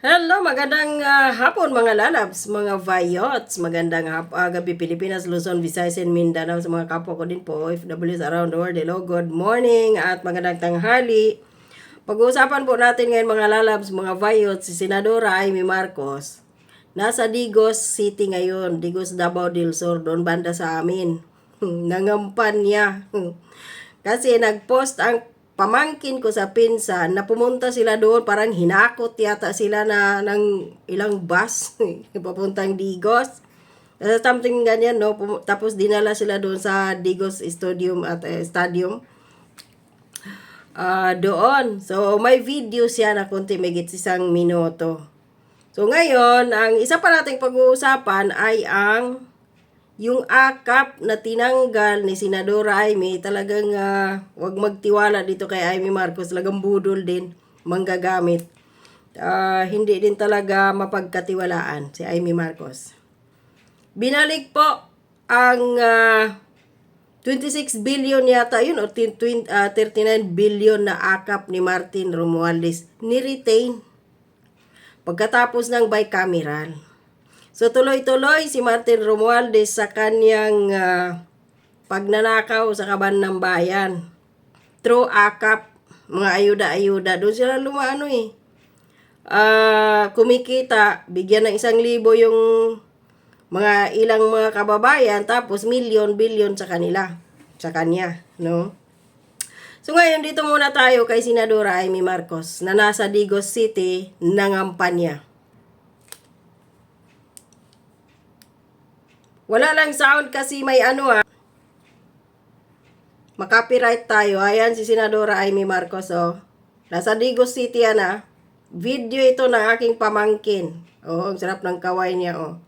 Hello, magandang ah, hapon mga lalabs, mga vayots. Magandang hap ah, gabi Pilipinas, Luzon, Visayas, and Mindanao sa mga kapwa ko din po, OFWs around the world. Hello, good morning at magandang tanghali. Pag-uusapan po natin ngayon mga lalabs, mga vayots, si Senadora Amy Marcos. Nasa Digos City ngayon, Digos Davao del Sur, doon banda sa amin. Nangampan niya. Kasi nag-post ang pamangkin ko sa pinsan na pumunta sila doon, parang hinakot yata sila na ng ilang bus papuntang Digos. Uh, something ganyan, no? Tapos dinala sila doon sa Digos Stadium at eh, Stadium. Ah, doon. So, may video siya na kunti may isang minuto. So, ngayon, ang isa pa nating pag-uusapan ay ang yung akap na tinanggal ni Senadora Amy, talagang ah, wag magtiwala dito kay Amy Marcos, talagang budol din, manggagamit. Ah, hindi din talaga mapagkatiwalaan si Amy Marcos. Binalik po ang ah, 26 billion yata yun o tin- twin- ah, 39 billion na akap ni Martin Romualdez ni-retain pagkatapos ng bicameral. So tuloy-tuloy si Martin Romualdez sa kanyang ah, pagnanakaw sa kaban ng bayan. Through akap, mga ayuda-ayuda. Doon sila lumaano eh. Ah, kumikita, bigyan ng isang libo yung mga ilang mga kababayan, tapos milyon, bilyon sa kanila, sa kanya, no? So ngayon, dito muna tayo kay Senadora Amy Marcos na nasa Digos City, nangampanya. Wala lang sound kasi may ano ah. Makapiright tayo. Ayan si Senadora Amy Marcos oh. Nasa Digos City yan ah. Video ito ng aking pamangkin. Oh, ang sarap ng kaway niya oh.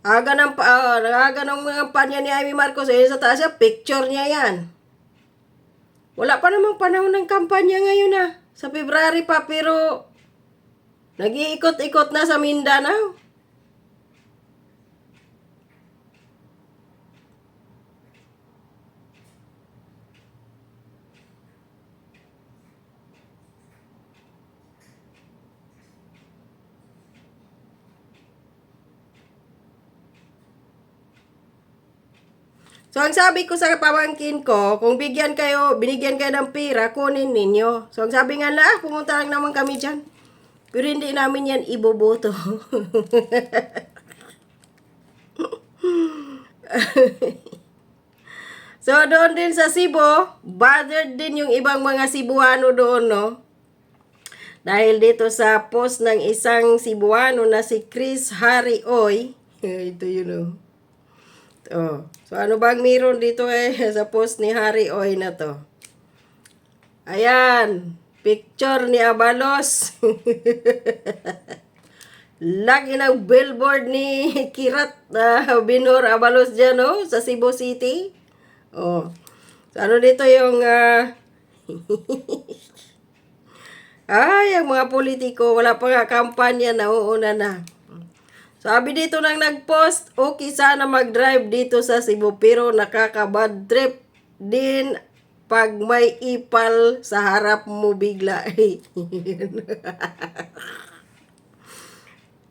Aga ng, pa, ah, aga ng panya ni Amy Marcos, eh, sa taas niya, picture niya yan. Wala pa namang panahon ng kampanya ngayon ah. Sa February pa, pero nag-iikot-ikot na sa Mindanao. So, ang sabi ko sa pamangkin ko, kung bigyan kayo, binigyan kayo ng pera, kunin ninyo. So, ang sabi nga na, ah, pumunta lang naman kami dyan. Pero hindi namin yan iboboto. so, doon din sa Cebu, bothered din yung ibang mga Cebuano doon, no? Dahil dito sa post ng isang Cebuano na si Chris Harry Oy, ito yun, oh. Oh. So ano bang meron dito eh sa post ni Harry Oy na to? Ayan, picture ni Abalos. Lagi ng billboard ni Kirat uh, Binor Abalos dyan, oh, sa Cebu City. Oh. So ano dito yung ah, Ay, ang mga politiko, wala pa nga kampanya, nauuna na. Sabi dito nang nag-post, okay sana mag-drive dito sa Cebu pero nakaka-bad trip din pag may ipal sa harap mo bigla.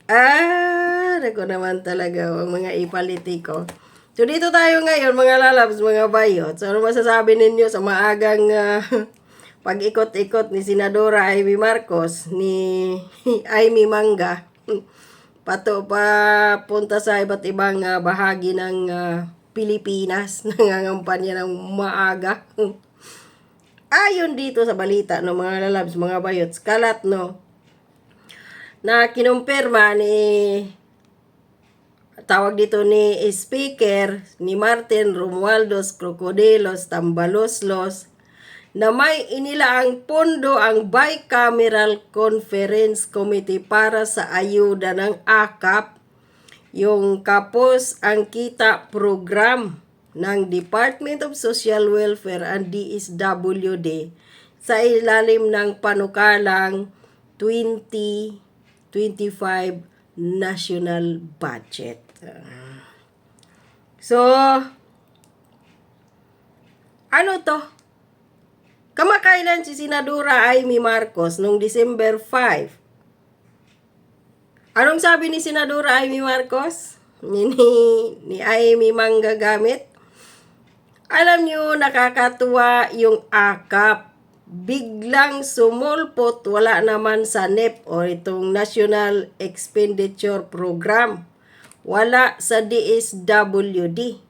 ah, nako naman talaga ang mga ipalitiko. So dito tayo ngayon mga lalabs, mga bayot. So ano masasabi ninyo sa maagang ah, pag-ikot-ikot ni Senadora Amy Marcos, ni Amy Manga? Pato pa punta sa iba't ibang ah, bahagi ng ah, Pilipinas nangangampanya ng maaga. Ayon dito sa balita no mga lalabs, mga bayots, kalat no na kinumpirma ni tawag dito ni speaker ni Martin Romualdez Crocodilos Tambaloslos na may inilaang pondo ang Bicameral Conference Committee para sa ayuda ng AKAP, yung Kapos ang Kita Program ng Department of Social Welfare and DSWD sa ilalim ng panukalang 2025 national budget. So, ano to? Kamakailan si Senadora Amy Marcos noong December 5. Anong sabi ni Senadora Amy Marcos? Ni, ni, ni Amy Manggagamit? Alam nyo, nakakatuwa yung akap. Biglang sumulpot, wala naman sa NEP o itong National Expenditure Program. Wala sa DSWD.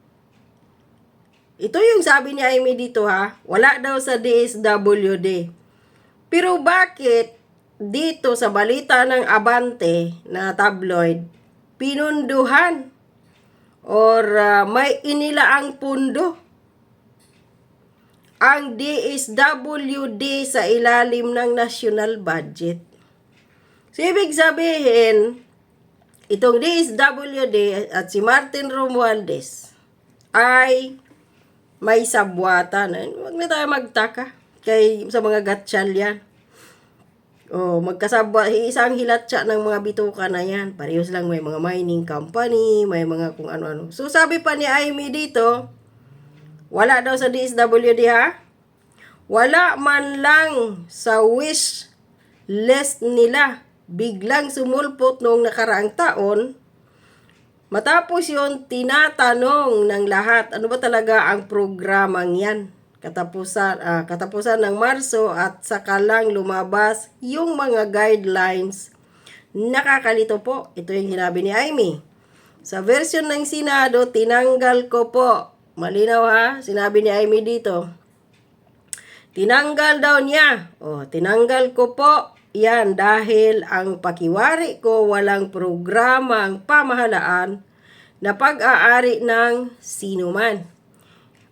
Ito yung sabi ni Amy dito ha. Wala daw sa DSWD. Pero bakit dito sa balita ng Abante na tabloid, pinunduhan or uh, may inilaang pundo ang DSWD sa ilalim ng national budget. So, ibig sabihin, itong DSWD at si Martin Romualdez ay may sabwatan. Huwag na tayo magtaka kay sa mga gatsyal yan. Oh, magkasabwa, isang hilatsa ng mga bituka na yan. Parehas lang may mga mining company, may mga kung ano-ano. So sabi pa ni Amy dito, wala daw sa DSWD ha? Wala man lang sa wish list nila. Biglang sumulpot noong nakaraang taon. Matapos yon tinatanong ng lahat, ano ba talaga ang programang yan? Katapusan, ah, katapusan ng Marso at saka lang lumabas yung mga guidelines. Nakakalito po. Ito yung sinabi ni Amy. Sa version ng Senado, tinanggal ko po. Malinaw ha? Sinabi ni Amy dito. Tinanggal daw niya. O, tinanggal ko po. Yan dahil ang pakiwari ko walang programang pamahalaan na pag-aari ng sinuman.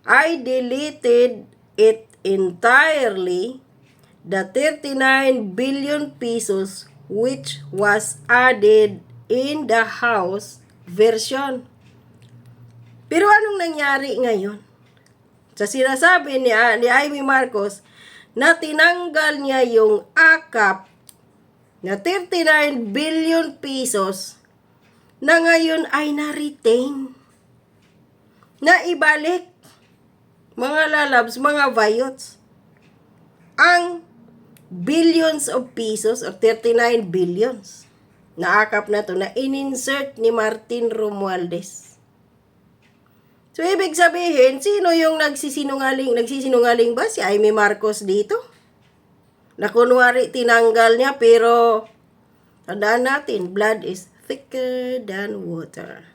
I deleted it entirely the 39 billion pesos which was added in the House version. Pero anong nangyari ngayon? Sa sinasabi ni, ni Amy Marcos na tinanggal niya yung akap na 39 billion pesos na ngayon ay na-retain. Na ibalik mga lalabs, mga vayots. Ang billions of pesos or 39 billions na akap na to na in-insert ni Martin Romualdez. So, ibig sabihin, sino yung nagsisinungaling? Nagsisinungaling ba si Amy Marcos dito? Na kunwari tinanggal niya pero tandaan natin, blood is thicker than water.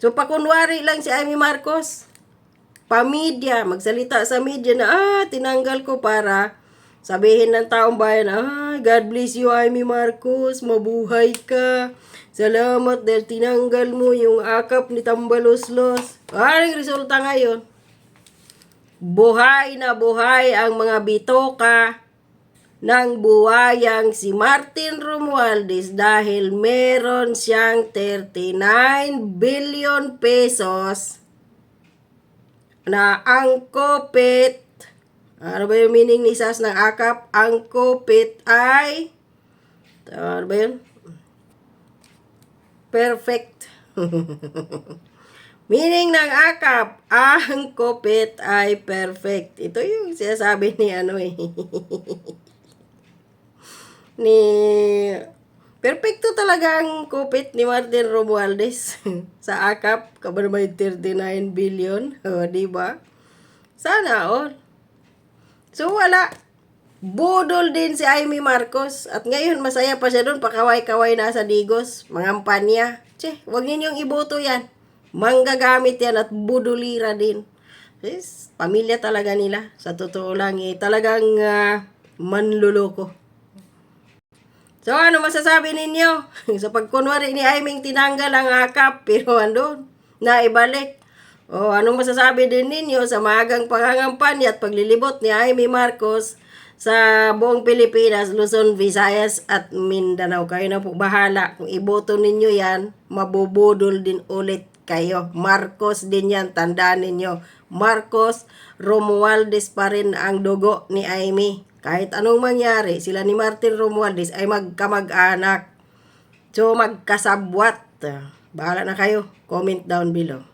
So, pakunwari lang si Amy Marcos, pamidya, magsalita sa media na, ah, tinanggal ko para sabihin ng taong bayan, ah, God bless you, Amy Marcos, mabuhay ka. Salamat dahil tinanggal mo yung akap ni Tambaloslos. Anong resulta ngayon? Buhay na buhay ang mga bitoka ng buwayang si Martin Romualdez dahil meron siyang 39 billion pesos na ang kopit ano ba yung meaning ni Sas ng akap? Ang kopit ay ano ba yun? Perfect. meaning ng akap, ang kopit ay perfect. Ito yung sinasabi ni ano eh. ni Perfecto talaga ang kupit ni Martin Romualdez sa akap. Kaba naman yung 39 billion. O, di ba? Sana all. So, wala. Budol din si Amy Marcos. At ngayon, masaya pa siya doon. Pakaway-kaway na sa Digos. Mangampanya. Che, wag ninyong iboto yan. Manggagamit yan at budulira din. Yes, pamilya talaga nila. Sa totoo lang, eh, talagang uh, manluloko. So, ano masasabi ninyo? sa pagkunwari ni Aiming tinanggal ang akap, pero andun, naibalik. O, anong masasabi din ninyo sa maagang pangangampanya at paglilibot ni Aimee Marcos sa buong Pilipinas, Luzon, Visayas at Mindanao? Kayo na po bahala. Kung iboto ninyo yan, mabubudol din ulit kayo. Marcos din yan, tandaan ninyo. Marcos Romualdez pa rin ang dugo ni Aimee. kahit anong mangyari, sila ni Martin Romualdez ay magkamag-anak. So, magkasabwat. Bahala na kayo. Comment down below.